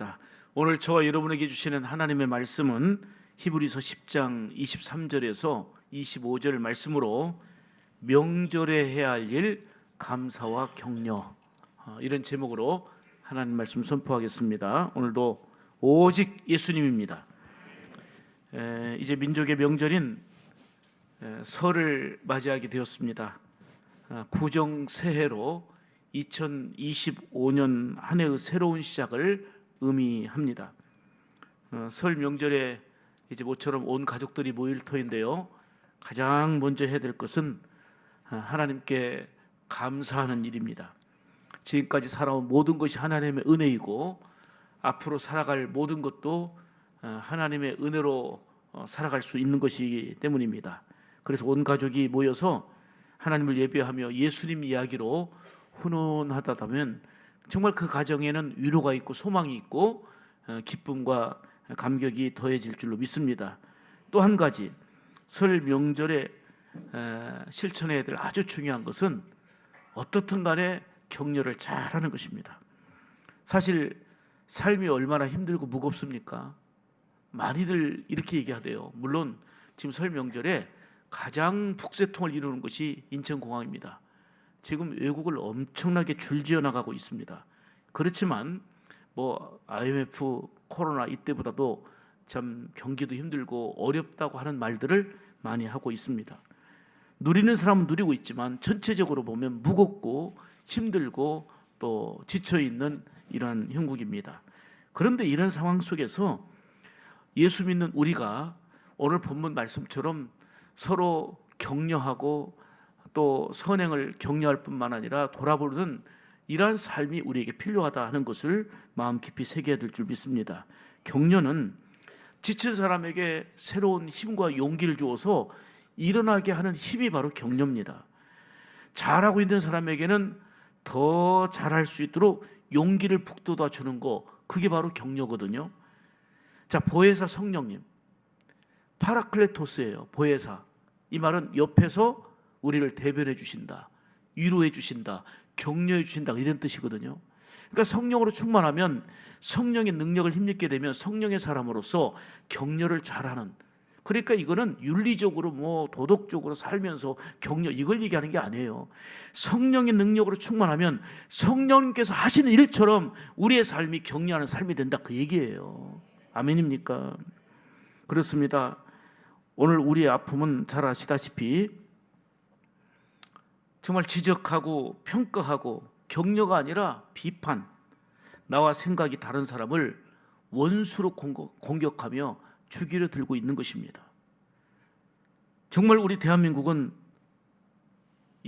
다 오늘 저와 여러분에게 주시는 하나님의 말씀은 히브리서 10장 23절에서 25절 말씀으로 명절에 해야 할 일 감사와 격려 어, 이런 제목으로 하나님 말씀 선포하겠습니다. 오늘도 오직 예수님입니다. 에, 이제 민족의 명절인 에, 설을 맞이하게 되었습니다. 아, 구정 새해로 2025년 한 해의 새로운 시작을 의미합니다. 어, 설 명절에 이제 모처럼 온 가족들이 모일 터인데요. 가장 먼저 해야 될 것은 아, 하나님께 감사하는 일입니다. 지금까지 살아온 모든 것이 하나님의 은혜이고 앞으로 살아갈 모든 것도 어, 하나님의 은혜로 어, 살아갈 수 있는 것이기 때문입니다. 그래서 온 가족이 모여서 하나님을 예배하며 예수님 이야기로 훈훈하다면 정말 그 가정에는 위로가 있고 소망이 있고 어, 기쁨과 감격이 더해질 줄로 믿습니다. 또 한 가지 설 명절에 에, 실천해야 될 아주 중요한 것은 어떻든 간에 격려를 잘하는 것입니다. 사실 삶이 얼마나 힘들고 무겁습니까? 많이들 이렇게 얘기하대요. 물론 지금 설 명절에 가장 북새통을 이루는 것이 인천공항입니다. 지금 외국을 엄청나게 줄지어 나가고 있습니다. 그렇지만 뭐 IMF 코로나 이때보다도 참 경기도 힘들고 어렵다고 하는 말들을 많이 하고 있습니다. 누리는 사람은 누리고 있지만 전체적으로 보면 무겁고 힘들고 또 지쳐 있는 이러한 형국입니다. 그런데 이런 상황 속에서 예수 믿는 우리가 오늘 본문 말씀처럼 서로 격려하고 또 선행을 격려할 뿐만 아니라 돌아보는 이러한 삶이 우리에게 필요하다 하는 것을 마음 깊이 새겨야 될 줄 믿습니다. 격려는 지친 사람에게 새로운 힘과 용기를 주어서 일어나게 하는 힘이 바로 격려입니다. 잘하고 있는 사람에게는 더 잘할 수 있도록 용기를 북돋아 주는 거 그게 바로 격려거든요. 자, 보혜사 성령님. 파라클레토스예요. 보혜사. 이 말은 옆에서 우리를 대변해 주신다. 위로해 주신다. 격려해 주신다. 이런 뜻이거든요. 그러니까 성령으로 충만하면 성령의 능력을 힘입게 되면 성령의 사람으로서 격려를 잘하는 그러니까 이거는 윤리적으로 뭐 도덕적으로 살면서 격려 이걸 얘기하는 게 아니에요. 성령의 능력으로 충만하면 성령님께서 하시는 일처럼 우리의 삶이 격려하는 삶이 된다 그 얘기예요. 아멘입니까? 그렇습니다. 오늘 우리의 아픔은 잘 아시다시피 정말 지적하고 평가하고 격려가 아니라 비판, 나와 생각이 다른 사람을 원수로 공격- 공격하며 주기를 들고 있는 것입니다. 정말 우리 대한민국은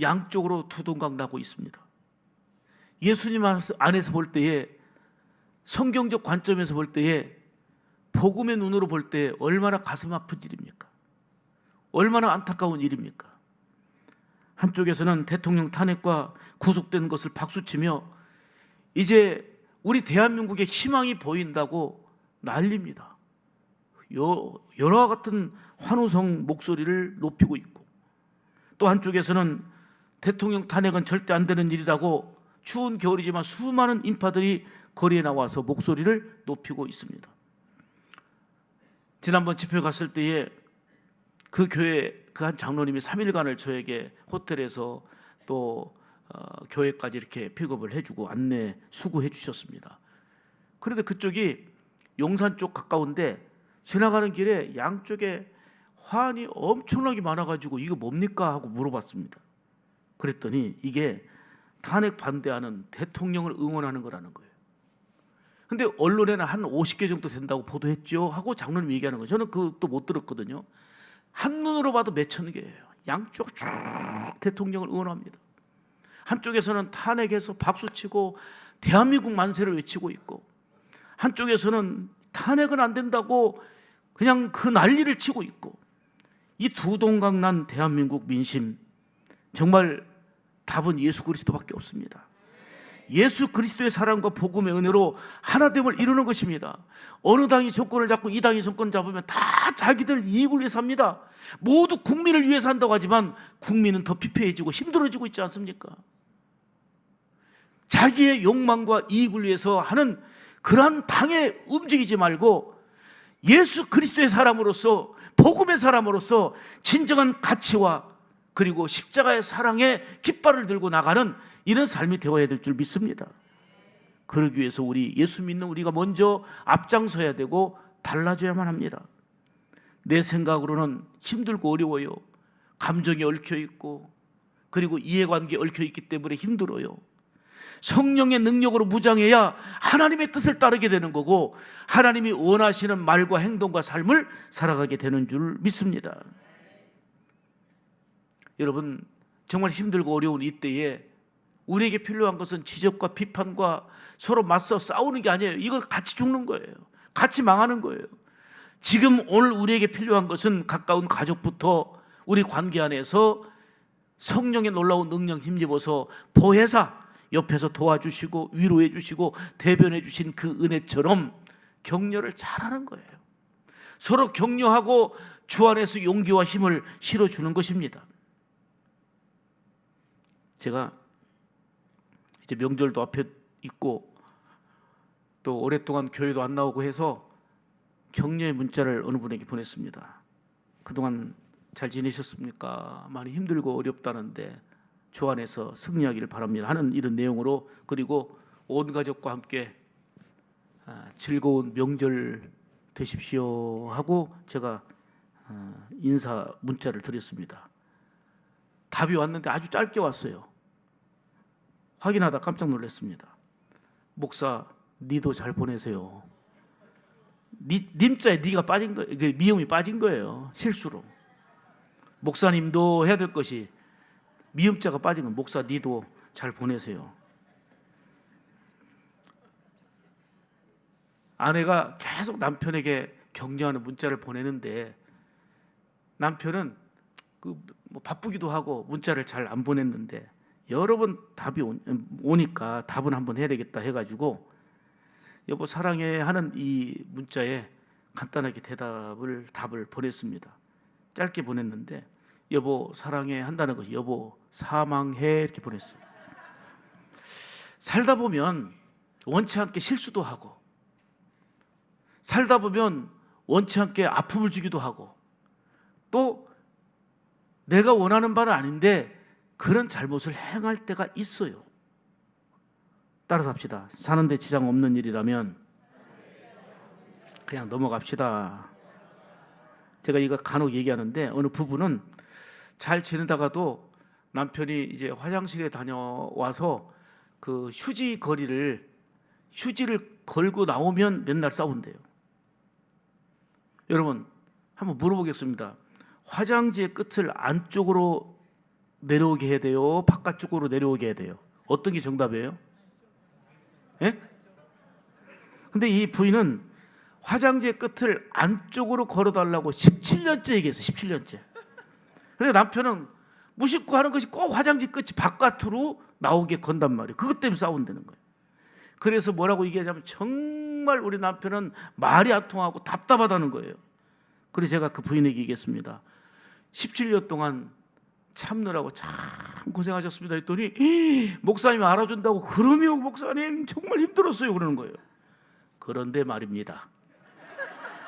양쪽으로 두동강 나고 있습니다. 예수님 안에서 볼 때에 성경적 관점에서 볼 때에 복음의 눈으로 볼 때 얼마나 가슴 아픈 일입니까? 얼마나 안타까운 일입니까? 한쪽에서는 대통령 탄핵과 구속된 것을 박수치며 이제 우리 대한민국의 희망이 보인다고 난립니다. 여- 여러 같은 환호성 목소리를 높이고 있고 또 한쪽에서는 대통령 탄핵은 절대 안 되는 일이라고 추운 겨울이지만 수많은 인파들이 거리에 나와서 목소리를 높이고 있습니다. 지난번 집회 갔을 때에 그 교회 그 한 장로님이 3일간을 저에게 호텔에서 또 어, 교회까지 이렇게 픽업을 해주고 안내 수고해 주셨습니다. 그런데 그쪽이 용산 쪽 가까운데 지나가는 길에 양쪽에 화환이 엄청나게 많아가지고 이거 뭡니까 하고 물어봤습니다. 그랬더니 이게 탄핵 반대하는 대통령을 응원하는 거라는 거예요. 근데 언론에는 한 50개 정도 된다고 보도했죠 하고 장로님 얘기하는 거예요. 저는 그것도 못 들었거든요. 한눈으로 봐도 몇천 개예요. 양쪽 쭉 대통령을 응원합니다. 한쪽에서는 탄핵해서 박수치고 대한민국 만세를 외치고 있고 한쪽에서는 탄핵은 안 된다고 그냥 그 난리를 치고 있고 이 두 동강 난 대한민국 민심 정말 답은 예수 그리스도밖에 없습니다. 예수 그리스도의 사랑과 복음의 은혜로 하나됨을 이루는 것입니다. 어느 당이 정권을 잡고 이 당이 정권을 잡으면 다 자기들 이익을 위해 삽니다. 모두 국민을 위해 산다고 하지만 국민은 더 피폐해지고 힘들어지고 있지 않습니까? 자기의 욕망과 이익을 위해서 하는 그러한 당에 움직이지 말고 예수 그리스도의 사람으로서 복음의 사람으로서 진정한 가치와 그리고 십자가의 사랑의 깃발을 들고 나가는 이런 삶이 되어야 될 줄 믿습니다. 그러기 위해서 우리 예수 믿는 우리가 먼저 앞장서야 되고 달라져야만 합니다. 내 생각으로는 힘들고 어려워요. 감정이 얽혀 있고 그리고 이해관계 얽혀 있기 때문에 힘들어요. 성령의 능력으로 무장해야 하나님의 뜻을 따르게 되는 거고 하나님이 원하시는 말과 행동과 삶을 살아가게 되는 줄 믿습니다. 여러분 정말 힘들고 어려운 이때에 우리에게 필요한 것은 지적과 비판과 서로 맞서 싸우는 게 아니에요. 이걸 같이 죽는 거예요. 같이 망하는 거예요. 지금 오늘 우리에게 필요한 것은 가까운 가족부터 우리 관계 안에서 성령의 놀라운 능력 힘입어서 보혜사 옆에서 도와주시고 위로해 주시고 대변해 주신 그 은혜처럼 격려를 잘하는 거예요. 서로 격려하고 주 안에서 용기와 힘을 실어 주는 것입니다. 제가 이제 명절도 앞에 있고 또 오랫동안 교회도 안 나오고 해서 격려의 문자를 어느 분에게 보냈습니다. 그동안 잘 지내셨습니까? 많이 힘들고 어렵다는데 주 안에서 승리하기를 바랍니다. 하는 이런 내용으로 그리고 온 가족과 함께 아, 즐거운 명절 되십시오 하고 제가 아, 인사 문자를 드렸습니다. 답이 왔는데 아주 짧게 왔어요. 확인하다 깜짝 놀랐습니다. 목사, 니도 잘 보내세요. 니, 님자에 니가 빠진 거, 그 미음이 빠진 거예요. 실수로. 목사님도 해야 될 것이 미음자가 빠진 건 목사 니도 잘 보내세요. 아내가 계속 남편에게 격려하는 문자를 보내는데 남편은 그 뭐 바쁘기도 하고 문자를 잘 안 보냈는데 여러 번 답이 오- 오니까 답은 한번 해야 되겠다 해가지고 여보 사랑해 하는 이 문자에 간단하게 대답을 답을 보냈습니다. 짧게 보냈는데 여보 사랑해 한다는 것이 여보 사망해 이렇게 보냈어요. 살다 보면 원치 않게 실수도 하고 살다 보면 원치 않게 아픔을 주기도 하고 또 내가 원하는 바는 아닌데 그런 잘못을 행할 때가 있어요. 따라서 합시다. 사는데 지장 없는 일이라면 그냥 넘어갑시다. 제가 이거 간혹 얘기하는데 어느 부부는 잘 지내다가도 남편이 이제 화장실에 다녀와서 그 휴지 거리를 휴지를 걸고 나오면 맨날 싸운대요. 여러분 한번 물어보겠습니다. 화장지의 끝을 안쪽으로 내려오게 해야 돼요? 바깥쪽으로 내려오게 해야 돼요? 어떤 게 정답이에요? 예? 근데 이 부인은 화장지의 끝을 안쪽으로 걸어달라고 17년째 얘기했어. 17년째. 근데 남편은 무심코 하는 것이 꼭 화장지 끝이 바깥으로 나오게 건단 말이에요. 그것 때문에 싸운다는 거예요. 그래서 뭐라고 얘기하자면 정말 우리 남편은 말이 안 통하고 답답하다는 거예요. 그래서 제가 그 부인에게 얘기했습니다. 17년 동안 참느라고 참 고생하셨습니다 했더니 목사님이 알아준다고 그러면 목사님 정말 힘들었어요 그러는 거예요. 그런데 말입니다.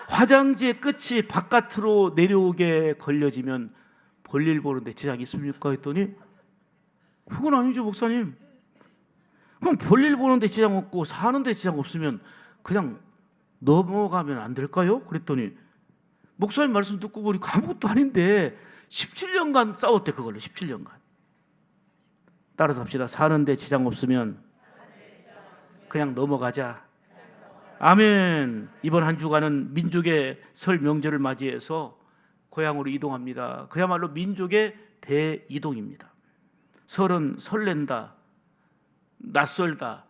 화장지의 끝이 바깥으로 내려오게 걸려지면 볼일 보는데 지장이 있습니까 했더니 그건 아니죠 목사님. 그럼 볼일 보는데 지장 없고 사는데 지장 없으면 그냥 넘어가면 안 될까요? 그랬더니 목사님 말씀 듣고 보니까 아무것도 아닌데 17년간 싸웠대 그걸로 17년간. 따라서 합시다. 사는데 지장 없으면 그냥 넘어가자. 아멘. 이번 한 주간은 민족의 설 명절을 맞이해서 고향으로 이동합니다. 그야말로 민족의 대이동입니다. 설은 설렌다, 낯설다,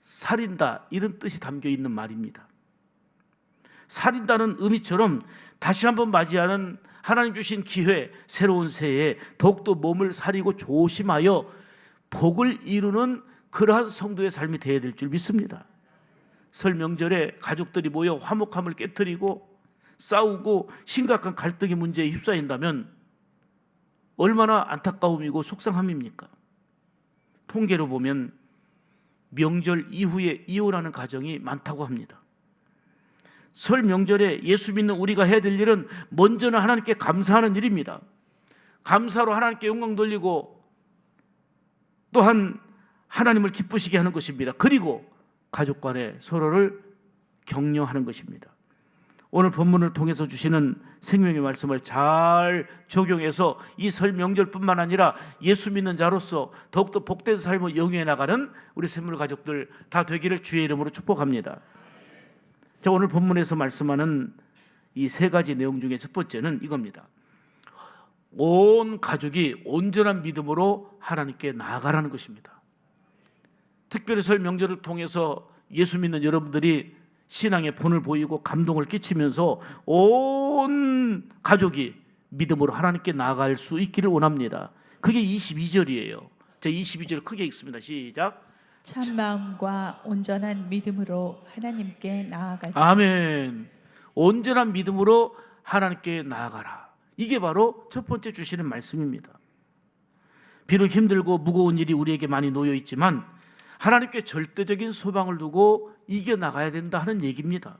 살인다 이런 뜻이 담겨 있는 말입니다. 살인다는 의미처럼 다시 한번 맞이하는 하나님 주신 기회, 새로운 새해에 더욱더 몸을 사리고 조심하여 복을 이루는 그러한 성도의 삶이 되어야 될 줄 믿습니다. 설 명절에 가족들이 모여 화목함을 깨뜨리고 싸우고 심각한 갈등의 문제에 휩싸인다면 얼마나 안타까움이고 속상함입니까? 통계로 보면 명절 이후에 이혼하는 가정이 많다고 합니다. 설 명절에 예수 믿는 우리가 해야 될 일은 먼저는 하나님께 감사하는 일입니다. 감사로 하나님께 영광 돌리고 또한 하나님을 기쁘시게 하는 것입니다. 그리고 가족 간에 서로를 격려하는 것입니다. 오늘 본문을 통해서 주시는 생명의 말씀을 잘 적용해서 이 설 명절뿐만 아니라 예수 믿는 자로서 더욱더 복된 삶을 영위해 나가는 우리 샘물 가족들 다 되기를 주의 이름으로 축복합니다. 자, 오늘 본문에서 말씀하는 이 세 가지 내용 중에 첫 번째는 이겁니다. 온 가족이 온전한 믿음으로 하나님께 나아가라는 것입니다. 특별히 설 명절을 통해서 예수 믿는 여러분들이 신앙의 본을 보이고 감동을 끼치면서 온 가족이 믿음으로 하나님께 나아갈 수 있기를 원합니다. 그게 22절이에요. 제 22절 크게 읽습니다. 시작. 참 마음과 온전한 믿음으로 하나님께 나아가자. 아멘. 온전한 믿음으로 하나님께 나아가라. 이게 바로 첫 번째 주시는 말씀입니다. 비록 힘들고 무거운 일이 우리에게 많이 놓여 있지만 하나님께 절대적인 소망을 두고 이겨 나가야 된다 하는 얘기입니다.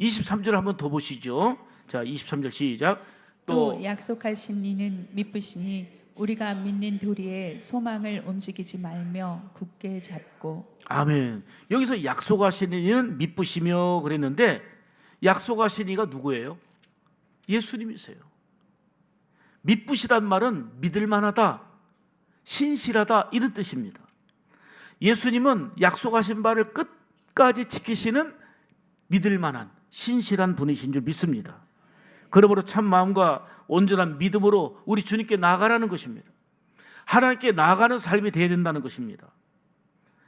23절 한번 더 보시죠. 자, 23절 시작. 또 또 약속하신 이는 미쁘시니 우리가 믿는 도리에 소망을 움직이지 말며 굳게 잡고 아멘. 여기서 약속하신 이는 미쁘시며 그랬는데 약속하신 이가 누구예요? 예수님이세요. 미쁘시단 말은 믿을 만하다, 신실하다 이런 뜻입니다. 예수님은 약속하신 바를 끝까지 지키시는 믿을 만한 신실한 분이신 줄 믿습니다. 그러므로 참 마음과 온전한 믿음으로 우리 주님께 나아가라는 것입니다. 하나님께 나아가는 삶이 되어야 된다는 것입니다.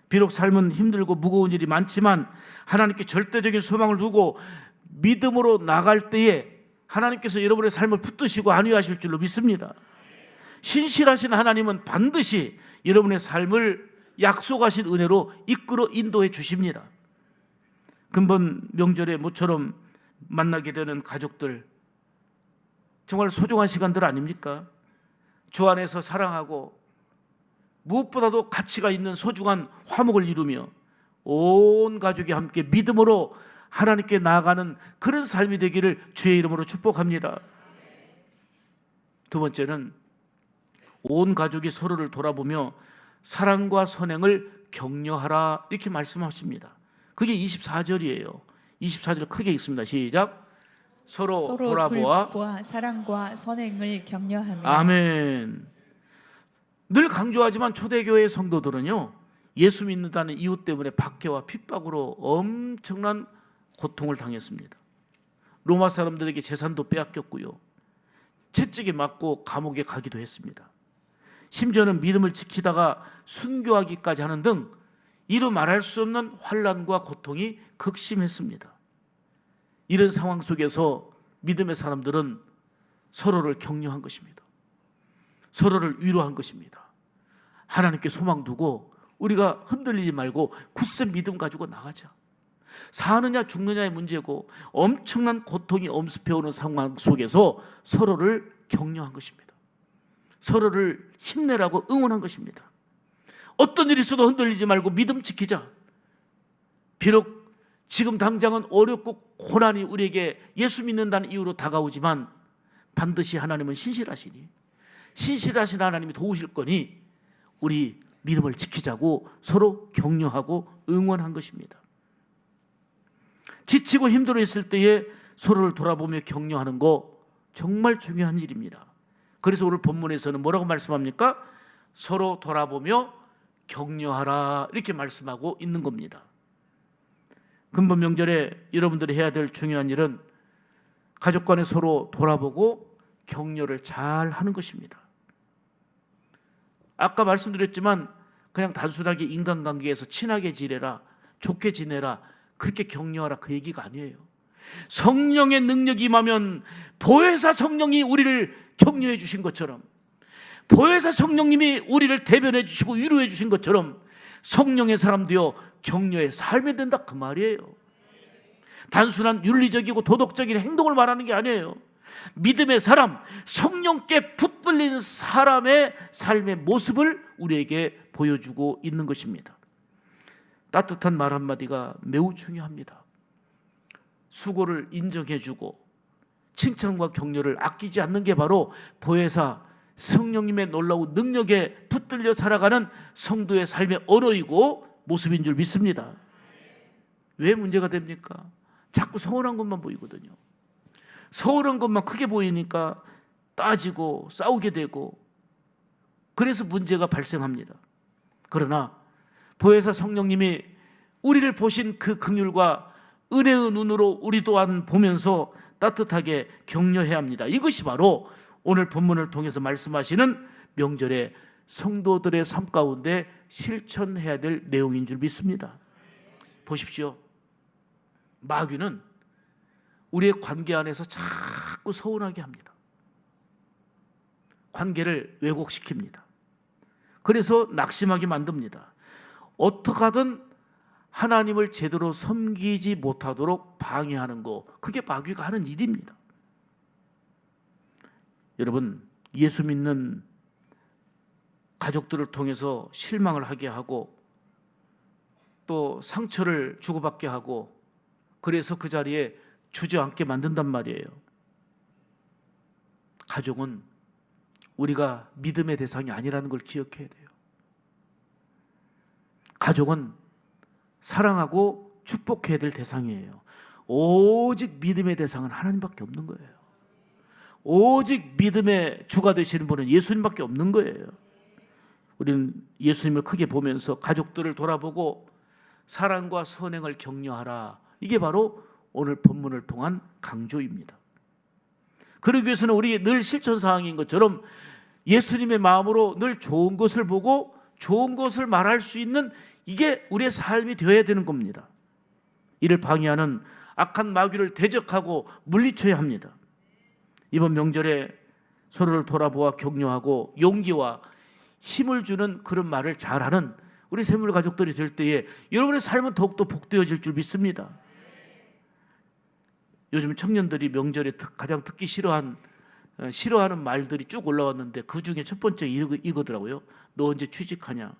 비록 삶은 힘들고 무거운 일이 많지만 하나님께 절대적인 소망을 두고 믿음으로 나갈 때에 하나님께서 여러분의 삶을 붙드시고 안위하실 줄로 믿습니다. 신실하신 하나님은 반드시 여러분의 삶을 약속하신 은혜로 이끌어 인도해 주십니다. 근본 명절에 모처럼 만나게 되는 가족들 정말 소중한 시간들 아닙니까? 주 안에서 사랑하고 무엇보다도 가치가 있는 소중한 화목을 이루며 온 가족이 함께 믿음으로 하나님께 나아가는 그런 삶이 되기를 주의 이름으로 축복합니다. 두 번째는 온 가족이 서로를 돌아보며 사랑과 선행을 격려하라 이렇게 말씀하십니다. 그게 24절이에요. 24절 크게 읽습니다. 시작. 서로, 서로 돌아보아 불과 사랑과 선행을 격려하며 아멘. 늘 강조하지만 초대교회 성도들은요 예수 믿는다는 이유 때문에 박해와 핍박으로 엄청난 고통을 당했습니다. 로마 사람들에게 재산도 빼앗겼고요, 채찍에 맞고 감옥에 가기도 했습니다. 심지어는 믿음을 지키다가 순교하기까지 하는 등 이루 말할 수 없는 환란과 고통이 극심했습니다. 이런 상황 속에서 믿음의 사람들은 서로를 격려한 것입니다. 서로를 위로한 것입니다. 하나님께 소망 두고 우리가 흔들리지 말고 굳센 믿음 가지고 나가자. 사느냐 죽느냐의 문제고 엄청난 고통이 엄습해오는 상황 속에서 서로를 격려한 것입니다. 서로를 힘내라고 응원한 것입니다. 어떤 일이 있어도 흔들리지 말고 믿음 지키자. 비록 지금 당장은 어렵고 고난이 우리에게 예수 믿는다는 이유로 다가오지만 반드시 하나님은 신실하시니 신실하신 하나님이 도우실 거니 우리 믿음을 지키자고 서로 격려하고 응원한 것입니다. 지치고 힘들어 있을 때에 서로를 돌아보며 격려하는 거 정말 중요한 일입니다. 그래서 오늘 본문에서는 뭐라고 말씀합니까? 서로 돌아보며 격려하라 이렇게 말씀하고 있는 겁니다. 근본 명절에 여러분들이 해야 될 중요한 일은 가족 간에 서로 돌아보고 격려를 잘 하는 것입니다. 아까 말씀드렸지만 그냥 단순하게 인간관계에서 친하게 지내라, 좋게 지내라, 그렇게 격려하라 그 얘기가 아니에요. 성령의 능력이 임하면 보혜사 성령이 우리를 격려해 주신 것처럼 보혜사 성령님이 우리를 대변해 주시고 위로해 주신 것처럼 성령의 사람도요 격려에 살면 된다 그 말이에요. 단순한 윤리적이고 도덕적인 행동을 말하는 게 아니에요. 믿음의 사람, 성령께 붙들린 사람의 삶의 모습을 우리에게 보여주고 있는 것입니다. 따뜻한 말 한마디가 매우 중요합니다. 수고를 인정해주고 칭찬과 격려를 아끼지 않는 게 바로 보혜사 성령님의 놀라운 능력에 붙들려 살아가는 성도의 삶의 언어이고 모습인 줄 믿습니다. 왜 문제가 됩니까? 자꾸 서운한 것만 보이거든요. 서운한 것만 크게 보이니까 따지고 싸우게 되고 그래서 문제가 발생합니다. 그러나 보혜사 성령님이 우리를 보신 그 긍휼과 은혜의 눈으로 우리 또한 보면서 따뜻하게 격려해야 합니다. 이것이 바로 오늘 본문을 통해서 말씀하시는 명절의 성도들의 삶 가운데 실천해야 될 내용인 줄 믿습니다. 보십시오. 마귀는 우리의 관계 안에서 자꾸 서운하게 합니다. 관계를 왜곡시킵니다. 그래서 낙심하게 만듭니다. 어떻게 하든 하나님을 제대로 섬기지 못하도록 방해하는 거 그게 마귀가 하는 일입니다. 여러분 예수 믿는 가족들을 통해서 실망을 하게 하고 또 상처를 주고받게 하고 그래서 그 자리에 주저앉게 만든단 말이에요. 가족은 우리가 믿음의 대상이 아니라는 걸 기억해야 돼요. 가족은 사랑하고 축복해야 될 대상이에요. 오직 믿음의 대상은 하나님밖에 없는 거예요. 오직 믿음의 주가 되시는 분은 예수님밖에 없는 거예요. 우리는 예수님을 크게 보면서 가족들을 돌아보고 사랑과 선행을 격려하라. 이게 바로 오늘 본문을 통한 강조입니다. 그러기 위해서는 우리 늘 실천 사항인 것처럼 예수님의 마음으로 늘 좋은 것을 보고 좋은 것을 말할 수 있는 이게 우리의 삶이 되어야 되는 겁니다. 이를 방해하는 악한 마귀를 대적하고 물리쳐야 합니다. 이번 명절에 서로를 돌아보아 격려하고 용기와 힘을 주는 그런 말을 잘하는 우리 세물 가족들이 될 때에 여러분의 삶은 더욱더 복되어질 줄 믿습니다. 요즘 청년들이 명절에 특- 가장 듣기 싫어한 어, 싫어하는 말들이 쭉 올라왔는데 그 중에 첫 번째 이거, 이거더라고요. 너 언제 취직하냐?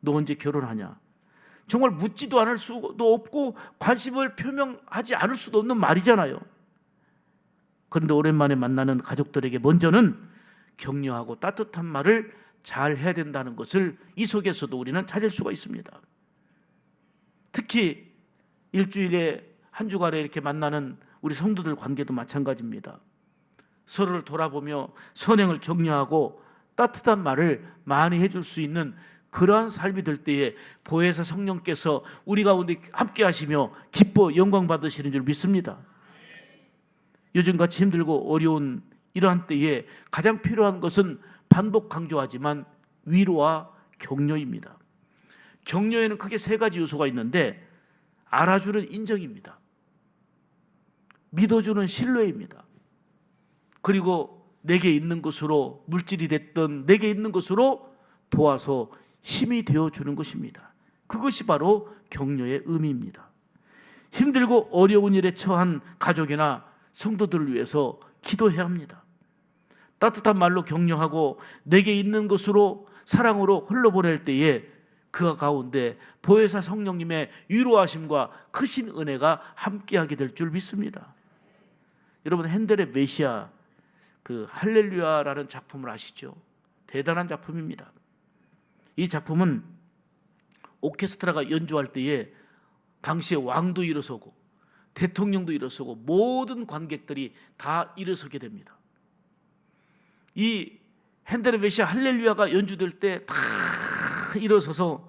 너 언제 결혼하냐? 정말 묻지도 않을 수도 없고 관심을 표명하지 않을 수도 없는 말이잖아요. 그런데 오랜만에 만나는 가족들에게 먼저는 격려하고 따뜻한 말을 잘 해야 된다는 것을 이 속에서도 우리는 찾을 수가 있습니다. 특히 일주일에 한 주간에 이렇게 만나는 우리 성도들 관계도 마찬가지입니다. 서로를 돌아보며 선행을 격려하고 따뜻한 말을 많이 해줄 수 있는 그러한 삶이 될 때에 보혜사 성령께서 우리 가운데 함께 하시며 기뻐 영광 받으시는 줄 믿습니다. 요즘같이 힘들고 어려운 이러한 때에 가장 필요한 것은 반복 강조하지만 위로와 격려입니다. 격려에는 크게 세 가지 요소가 있는데 알아주는 인정입니다. 믿어주는 신뢰입니다. 그리고 내게 있는 것으로 물질이 됐던 내게 있는 것으로 도와서 힘이 되어 주는 것입니다. 그것이 바로 격려의 의미입니다. 힘들고 어려운 일에 처한 가족이나 성도들을 위해서 기도해야 합니다. 따뜻한 말로 격려하고 내게 있는 것으로 사랑으로 흘러보낼 때에 그 가운데 보혜사 성령님의 위로하심과 크신 은혜가 함께하게 될 줄 믿습니다. 여러분 핸델의 메시아 그 할렐루야라는 작품을 아시죠? 대단한 작품입니다. 이 작품은 오케스트라가 연주할 때에 당시에 왕도 일어서고 대통령도 일어서고 모든 관객들이 다 일어서게 됩니다. 이 핸델의 메시아 할렐루야가 연주될 때 다 일어서서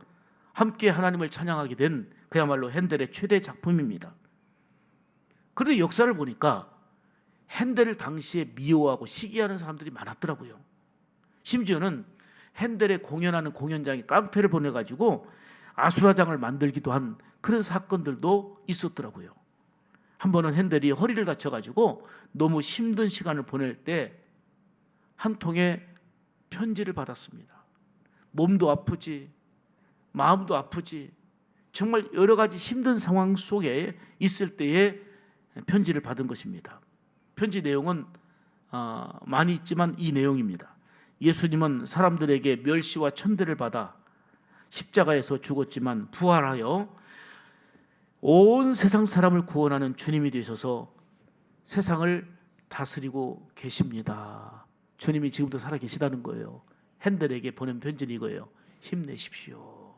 함께 하나님을 찬양하게 된 그야말로 핸델의 최대 작품입니다. 그런데 역사를 보니까 핸델을 당시에 미워하고 시기하는 사람들이 많았더라고요. 심지어는 핸델의 공연하는 공연장에 깡패를 보내가지고 아수라장을 만들기도 한 그런 사건들도 있었더라고요. 한 번은 핸델이 허리를 다쳐가지고 너무 힘든 시간을 보낼 때 한 통의 편지를 받았습니다. 몸도 아프지, 마음도 아프지, 정말 여러 가지 힘든 상황 속에 있을 때에 편지를 받은 것입니다. 편지 내용은 어, 많이 있지만 이 내용입니다. 예수님은 사람들에게 멸시와 천대를 받아 십자가에서 죽었지만 부활하여 온 세상 사람을 구원하는 주님이 되셔서 세상을 다스리고 계십니다. 주님이 지금도 살아 계시다는 거예요. 핸델에게 보낸 편지는 이거예요. 힘내십시오.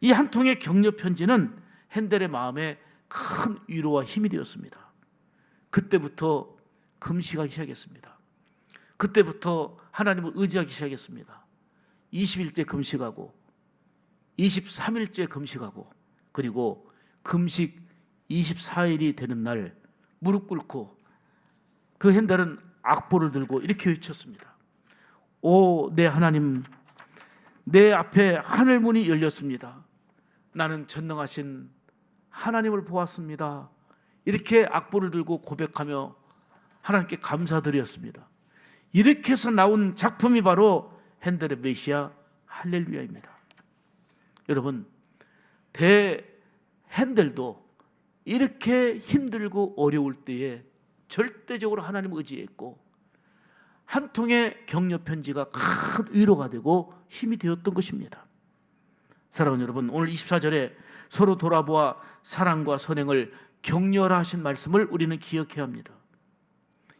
이 한 통의 격려 편지는 핸델의 마음에 큰 위로와 힘이 되었습니다. 그때부터 금식하기 시작했습니다. 그때부터 하나님을 의지하기 시작했습니다. 20일째 금식하고 23일째 금식하고 그리고 금식 24일이 되는 날 무릎 꿇고 그 핸델은 악보를 들고 이렇게 외쳤습니다. 오, 내 하나님, 내 앞에 하늘 문이 열렸습니다. 나는 전능하신 하나님을 보았습니다. 이렇게 악보를 들고 고백하며 하나님께 감사드렸습니다. 이렇게 해서 나온 작품이 바로 핸델의 메시아 할렐루야입니다. 여러분, 대 핸델도 이렇게 힘들고 어려울 때에 절대적으로 하나님을 의지했고 한 통의 격려 편지가 큰 위로가 되고 힘이 되었던 것입니다. 사랑하는 여러분, 오늘 24절에 서로 돌아보아 사랑과 선행을 격려하신 말씀을 우리는 기억해야 합니다.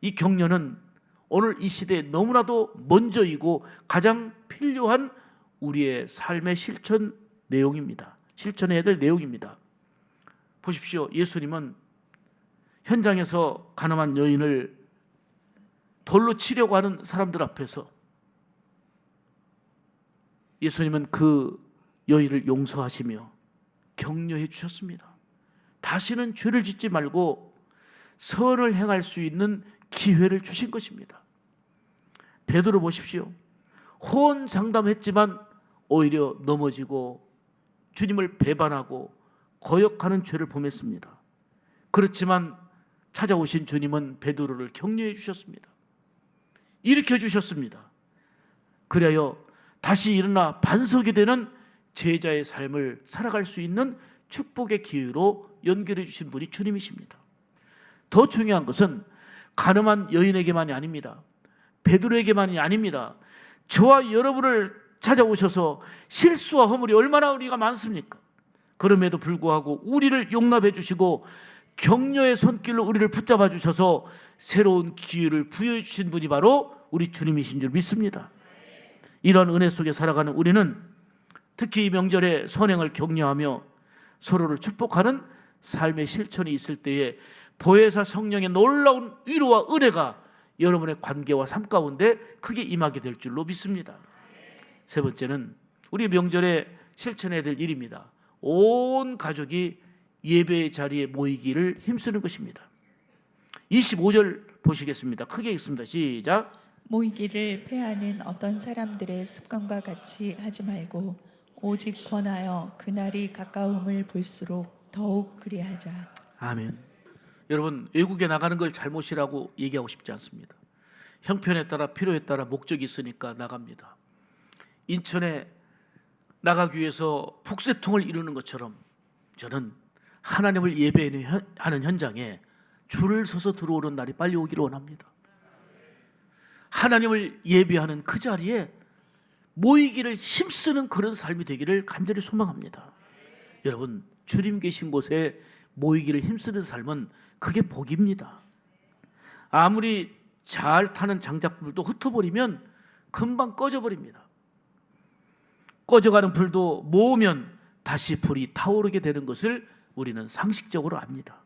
이 격려는 오늘 이 시대에 너무나도 먼저이고 가장 필요한 우리의 삶의 실천 내용입니다. 실천해야 될 내용입니다. 보십시오. 예수님은 현장에서 가늠한 여인을 돌로 치려고 하는 사람들 앞에서 예수님은 그 여인을 용서하시며 격려해 주셨습니다. 다시는 죄를 짓지 말고 선을 행할 수 있는 기회를 주신 것입니다. 베드로 보십시오. 호언장담했지만 오히려 넘어지고 주님을 배반하고 거역하는 죄를 범했습니다. 그렇지만 찾아오신 주님은 베드로를 격려해 주셨습니다. 일으켜 주셨습니다. 그래야 다시 일어나 반석이 되는 제자의 삶을 살아갈 수 있는 축복의 기회로 연결해 주신 분이 주님이십니다. 더 중요한 것은 가늠한 여인에게만이 아닙니다. 베드로에게만이 아닙니다. 저와 여러분을 찾아오셔서 실수와 허물이 얼마나 우리가 많습니까? 그럼에도 불구하고 우리를 용납해 주시고 격려의 손길로 우리를 붙잡아 주셔서 새로운 기회를 부여해 주신 분이 바로 우리 주님이신 줄 믿습니다. 이런 은혜 속에 살아가는 우리는 특히 이 명절에 선행을 격려하며 서로를 축복하는 삶의 실천이 있을 때에 보혜사 성령의 놀라운 위로와 은혜가 여러분의 관계와 삶 가운데 크게 임하게 될 줄로 믿습니다. 세 번째는 우리 명절에 실천해야 될 일입니다. 온 가족이 예배의 자리에 모이기를 힘쓰는 것입니다. 25절 보시겠습니다. 크게 읽습니다. 시작. 모이기를 패하는 어떤 사람들의 습관과 같이 하지 말고 오직 권하여 그날이 가까움을 볼수록 더욱 그리하자. 아멘. 여러분 외국에 나가는 걸 잘못이라고 얘기하고 싶지 않습니다. 형편에 따라 필요에 따라 목적이 있으니까 나갑니다. 인천에 나가기 위해서 북새통을 이루는 것처럼 저는 하나님을 예배하는 현장에 줄을 서서 들어오는 날이 빨리 오기를 원합니다. 하나님을 예배하는 그 자리에 모이기를 힘쓰는 그런 삶이 되기를 간절히 소망합니다. 여러분 주님 계신 곳에 모이기를 힘쓰는 삶은 그게 복입니다. 아무리 잘 타는 장작불도 흩어버리면 금방 꺼져버립니다. 꺼져가는 불도 모으면 다시 불이 타오르게 되는 것을 우리는 상식적으로 압니다.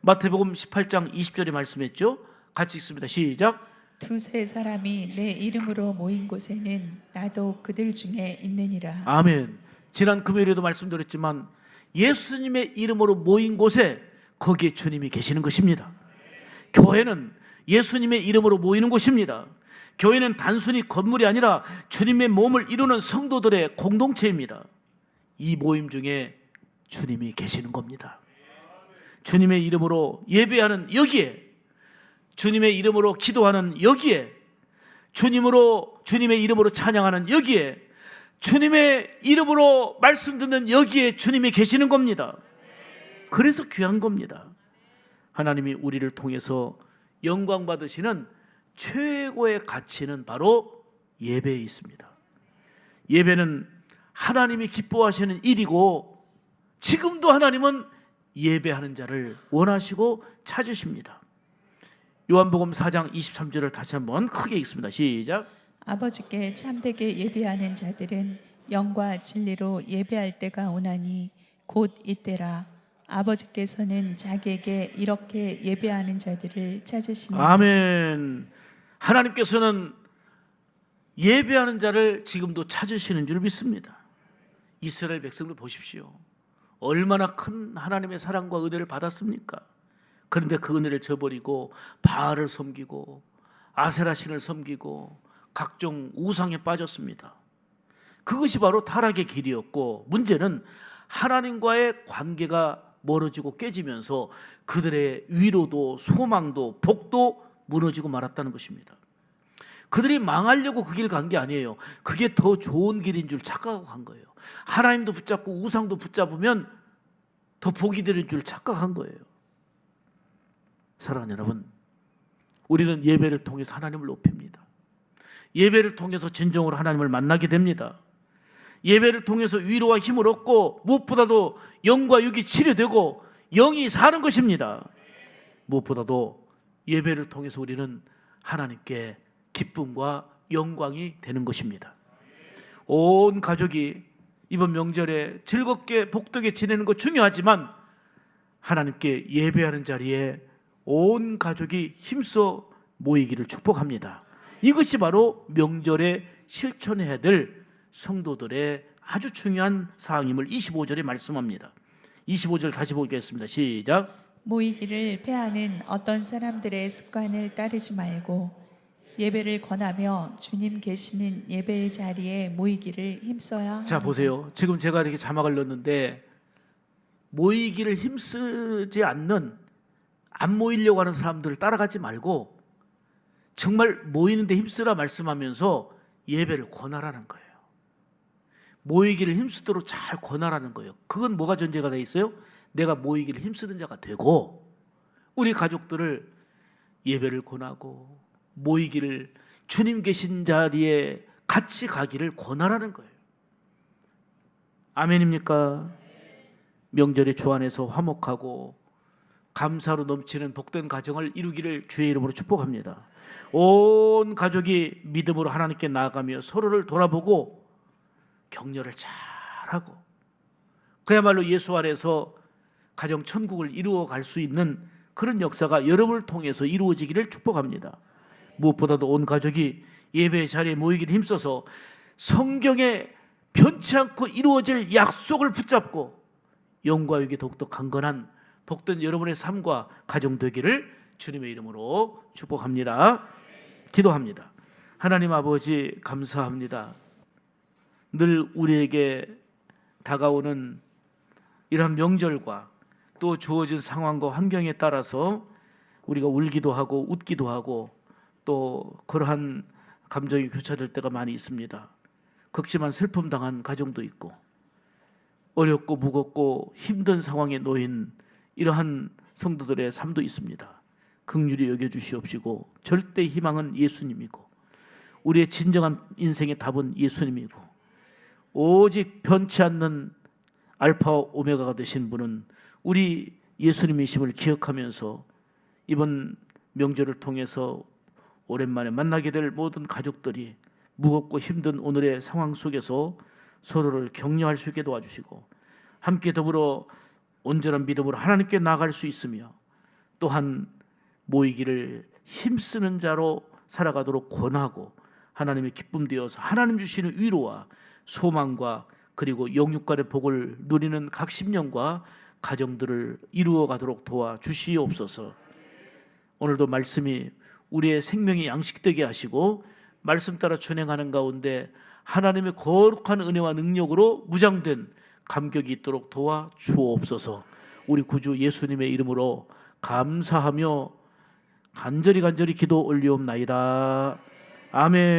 마태복음 18장 20절에 말씀했죠. 같이 읽습니다. 시작. 두세 사람이 내 이름으로 모인 곳에는 나도 그들 중에 있느니라. 아멘. 지난 금요일에도 말씀드렸지만 예수님의 이름으로 모인 곳에 거기에 주님이 계시는 것입니다. 교회는 예수님의 이름으로 모이는 곳입니다. 교회는 단순히 건물이 아니라 주님의 몸을 이루는 성도들의 공동체입니다. 이 모임 중에 주님이 계시는 겁니다. 주님의 이름으로 예배하는 여기에 주님의 이름으로 기도하는 여기에 주님으로 주님의 이름으로 찬양하는 여기에 주님의 이름으로 말씀 듣는 여기에 주님이 계시는 겁니다. 그래서 귀한 겁니다. 하나님이 우리를 통해서 영광 받으시는 최고의 가치는 바로 예배에 있습니다. 예배는 하나님이 기뻐하시는 일이고 지금도 하나님은 예배하는 자를 원하시고 찾으십니다. 요한복음 4장 23절을 다시 한번 크게 읽습니다. 시작. 아버지께 참되게 예배하는 자들은 영과 진리로 예배할 때가 오나니 곧 이때라 아버지께서는 자기에게 이렇게 예배하는 자들을 찾으시니 아멘. 하나님께서는 예배하는 자를 지금도 찾으시는 줄 믿습니다. 이스라엘 백성들 보십시오. 얼마나 큰 하나님의 사랑과 은혜를 받았습니까? 그런데 그 은혜를 저버리고 바알을 섬기고 아세라 신을 섬기고 각종 우상에 빠졌습니다. 그것이 바로 타락의 길이었고 문제는 하나님과의 관계가 멀어지고 깨지면서 그들의 위로도 소망도 복도 무너지고 말았다는 것입니다. 그들이 망하려고 그 길 간 게 아니에요. 그게 더 좋은 길인 줄 착각하고 간 거예요. 하나님도 붙잡고 우상도 붙잡으면 더 복이 되는 줄 착각한 거예요. 사랑하는 여러분, 우리는 예배를 통해서 하나님을 높입니다. 예배를 통해서 진정으로 하나님을 만나게 됩니다. 예배를 통해서 위로와 힘을 얻고 무엇보다도 영과 육이 치료되고 영이 사는 것입니다. 무엇보다도 예배를 통해서 우리는 하나님께 기쁨과 영광이 되는 것입니다. 온 가족이 이번 명절에 즐겁게 복되게 지내는 것 중요하지만 하나님께 예배하는 자리에 온 가족이 힘써 모이기를 축복합니다. 이것이 바로 명절에 실천해야 될 성도들의 아주 중요한 사항임을 25절에 말씀합니다. 25절 다시 보겠습니다. 시작. 모이기를 패하는 어떤 사람들의 습관을 따르지 말고 예배를 권하며 주님 계시는 예배의 자리에 모이기를 힘써야 자 합니다. 보세요. 지금 제가 이렇게 자막을 넣었는데 모이기를 힘쓰지 않는 안 모이려고 하는 사람들을 따라가지 말고 정말 모이는데 힘쓰라 말씀하면서 예배를 권하라는 거예요. 모이기를 힘쓰도록 잘 권하라는 거예요. 그건 뭐가 전제가 돼 있어요? 내가 모이기를 힘쓰는 자가 되고 우리 가족들을 예배를 권하고 모이기를 주님 계신 자리에 같이 가기를 권하라는 거예요. 아멘입니까? 명절의 주 안에서 화목하고 감사로 넘치는 복된 가정을 이루기를 주의 이름으로 축복합니다. 온 가족이 믿음으로 하나님께 나아가며 서로를 돌아보고 격려를 잘하고 그야말로 예수 안에서 가정 천국을 이루어 갈 수 있는 그런 역사가 여러분을 통해서 이루어지기를 축복합니다. 무엇보다도 온 가족이 예배 자리에 모이기를 힘써서 성경에 변치 않고 이루어질 약속을 붙잡고 영과 육이 더욱더 강건한 복된 여러분의 삶과 가정 되기를 주님의 이름으로 축복합니다. 기도합니다. 하나님 아버지 감사합니다. 늘 우리에게 다가오는 이러한 명절과 또 주어진 상황과 환경에 따라서 우리가 울기도 하고 웃기도 하고 또 그러한 감정이 교차될 때가 많이 있습니다. 극심한 슬픔 당한 가정도 있고 어렵고 무겁고 힘든 상황에 놓인 이러한 성도들의 삶도 있습니다. 극률이 여겨 주시옵시고 절대 희망은 예수님이고 우리의 진정한 인생의 답은 예수님이고 오직 변치 않는 알파와 오메가가 되신 분은 우리 예수님이심을 기억하면서 이번 명절을 통해서 오랜만에 만나게 될 모든 가족들이 무겁고 힘든 오늘의 상황 속에서 서로를 격려할 수 있게 도와주시고 함께 더불어 온전한 믿음으로 하나님께 나아갈 수 있으며 또한 모이기를 힘쓰는 자로 살아가도록 권하고 하나님의 기쁨 되어서 하나님 주시는 위로와 소망과 그리고 영육간의 복을 누리는 각 심령과 가정들을 이루어 가도록 도와 주시옵소서. 오늘도 말씀이 우리의 생명이 양식되게 하시고 말씀 따라 준행하는 가운데 하나님의 거룩한 은혜와 능력으로 무장된 감격이 있도록 도와 주옵소서. 우리 구주 예수님의 이름으로 감사하며 간절히 간절히 기도 올리옵나이다. 아멘.